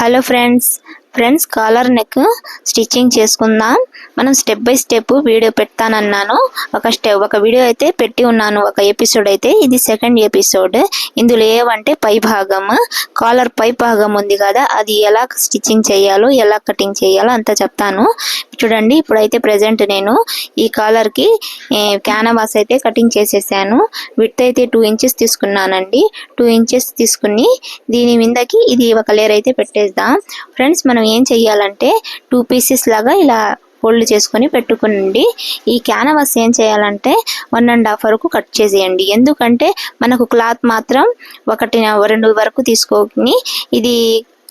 Hello friends friends collar neck stitching చేసుకుందాం. మనం step by step video పెడతానన్నాను. ఒక స్టెప్ ఒక వీడియో అయితే పెట్టి ఉన్నాను. ఒక ఎపిసోడ్ అయితే ఇది సెకండ్ ఎపిసోడ్ ఇందులో ఏవంటే పై భాగం కాలర్ పై భాగం ఉంది కదా అది ఎలా స్టిచ్చింగ్ చేయాలో ఎలా కటింగ్ చేయాలో అంతా చెప్తాను. చూడండి ఇప్పుడైతే ప్రజెంట్ నేను ఈ కాలర్కి క్యానవాస్ అయితే కటింగ్ చేసేసాను. విత్ అయితే టూ ఇంచెస్ తీసుకున్నానండి. టూ ఇంచెస్ తీసుకుని దీని మీదకి ఇది ఒక లేయర్ అయితే పెట్టేద్దాం. ఫ్రెండ్స్ మనం ఏం చెయ్యాలంటే టూ పీసెస్ లాగా ఇలా ఫోల్డ్ చేసుకొని పెట్టుకోండి ఈ క్యానవాస్ ఏం చేయాలంటే వన్ అండ్ హాఫ్ వరకు కట్ చేసేయండి. ఎందుకంటే మనకు క్లాత్ మాత్రం ఒకటి రెండు వరకు తీసుకొని ఇది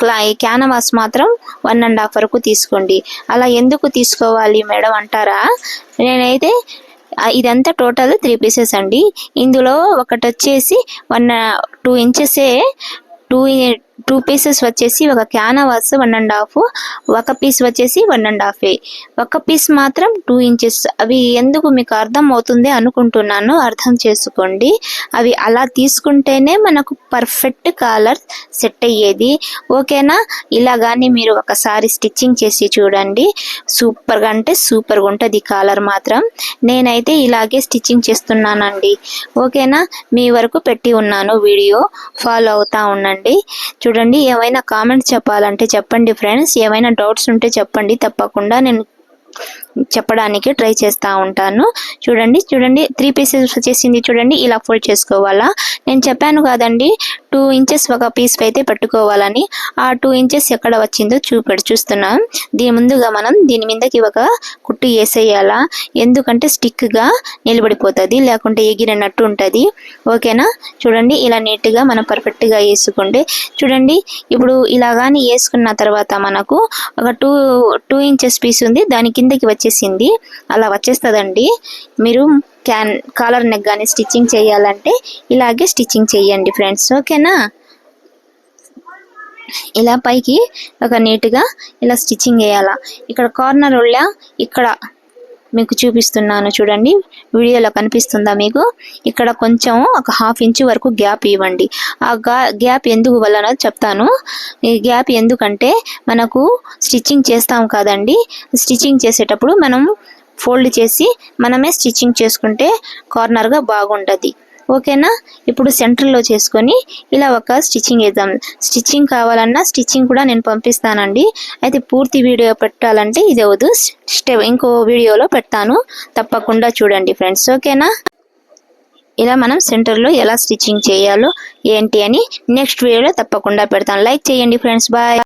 క్లా ఈ క్యానవాస్ మాత్రం వన్ అండ్ హాఫ్ వరకు తీసుకోండి. అలా ఎందుకు తీసుకోవాలి మేడం అంటారా? నేనైతే ఇదంతా టోటల్ త్రీ పీసెస్ అండి. ఇందులో ఒకటి వచ్చేసి వన్ టూ ఇంచెసే టూ టూ పీసెస్ వచ్చేసి ఒక క్యానవాస్ వన్ అండ్ హాఫ్ ఒక పీస్ వచ్చేసి వన్ అండ్ హాఫ్ ఒక పీస్ మాత్రం టూ ఇంచెస్ అవి ఎందుకు మీకు అర్థం అవుతుంది అనుకుంటున్నాను అర్థం చేసుకోండి. అవి అలా తీసుకుంటేనే మనకు పర్ఫెక్ట్ కాలర్ సెట్ అయ్యేది. ఓకేనా ఇలా కానీ మీరు ఒకసారి స్టిచ్చింగ్ చేసి చూడండి. సూపర్గా అంటే సూపర్గా ఉంటుంది కాలర్ మాత్రం. నేనైతే ఇలాగే స్టిచ్చింగ్ చేస్తున్నానండి. ఓకేనా మీ వరకు పెట్టి ఉన్నాను వీడియో. ఫాలో అవుతా ఉండండి. చూడండి ఏమైనా కామెంట్స్ చెప్పాలంటే చెప్పండి ఫ్రెండ్స్. ఏమైనా డౌట్స్ ఉంటే చెప్పండి తప్పకుండా నేను చెప్పడానికి ట్రై చేస్తూ ఉంటాను. చూడండి చూడండి త్రీ పీసెస్ వచ్చేసింది చూడండి ఇలా ఫోల్డ్ చేసుకోవాలా? నేను చెప్పాను కాదండి టూ ఇంచెస్ ఒక పీస్ అయితే పెట్టుకోవాలని. ఆ టూ ఇంచెస్ ఎక్కడ వచ్చిందో చూపెడు చూస్తున్నాం. దీని ముందుగా మనం దీని మీదకి ఒక కుట్టు వేసేయాలా? ఎందుకంటే స్టిక్గా నిలబడిపోతుంది లేకుంటే ఎగిరినట్టు ఉంటుంది. ఓకేనా చూడండి ఇలా నీట్గా మనం పర్ఫెక్ట్గా వేసుకుంటే. చూడండి ఇప్పుడు ఇలా కానీ వేసుకున్న తర్వాత మనకు ఒక టూ టూ ఇంచెస్ పీస్ ఉంది దాని కిందకి వచ్చేసింది. అలా వచ్చేస్తుందండి. మీరు క్యాన్ కాలర్ నెక్ కానీ స్టిచ్చింగ్ చేయాలంటే ఇలాగే స్టిచ్చింగ్ చేయండి ఫ్రెండ్స్. ఓకేనా? ఇలా పైకి ఒక నీట్గా ఇలా స్టిచ్చింగ్ వేయాలా ఇక్కడ కార్నర్ ఉళ్ళ ఇక్కడ మీకు చూపిస్తున్నాను చూడండి. వీడియోలో కనిపిస్తుందా మీకు? ఇక్కడ కొంచెం ఒక హాఫ్ ఇంచ్ వరకు గ్యాప్ ఇవ్వండి. ఆ గ్యాప్ ఎందుకు వలన చెప్తాను. ఈ గ్యాప్ ఎందుకంటే మనకు స్టిచ్చింగ్ చేస్తాం కాదండి. స్టిచ్చింగ్ చేసేటప్పుడు మనం ఫోల్డ్ చేసి మనమే స్టిచ్చింగ్ చేసుకుంటే కార్నర్గా బాగుంటుంది. ఓకేనా? ఇప్పుడు సెంటర్లో చేసుకొని ఇలా ఒక స్టిచ్చింగ్ వేద్దాం స్టిచ్చింగ్ కావాలన్నా స్టిచ్చింగ్ కూడా నేను పంపిస్తానండి. అయితే పూర్తి వీడియో పెట్టాలంటే ఇది అవదు స్టెప్ ఇంకో వీడియోలో పెడతాను. తప్పకుండా చూడండి ఫ్రెండ్స్. ఓకేనా? ఇలా మనం సెంటర్లో ఎలా స్టిచ్చింగ్ చేయాలో ఏంటి అని నెక్స్ట్ వీడియోలో తప్పకుండా పెడతాను. లైక్ చేయండి ఫ్రెండ్స్. బాయ్.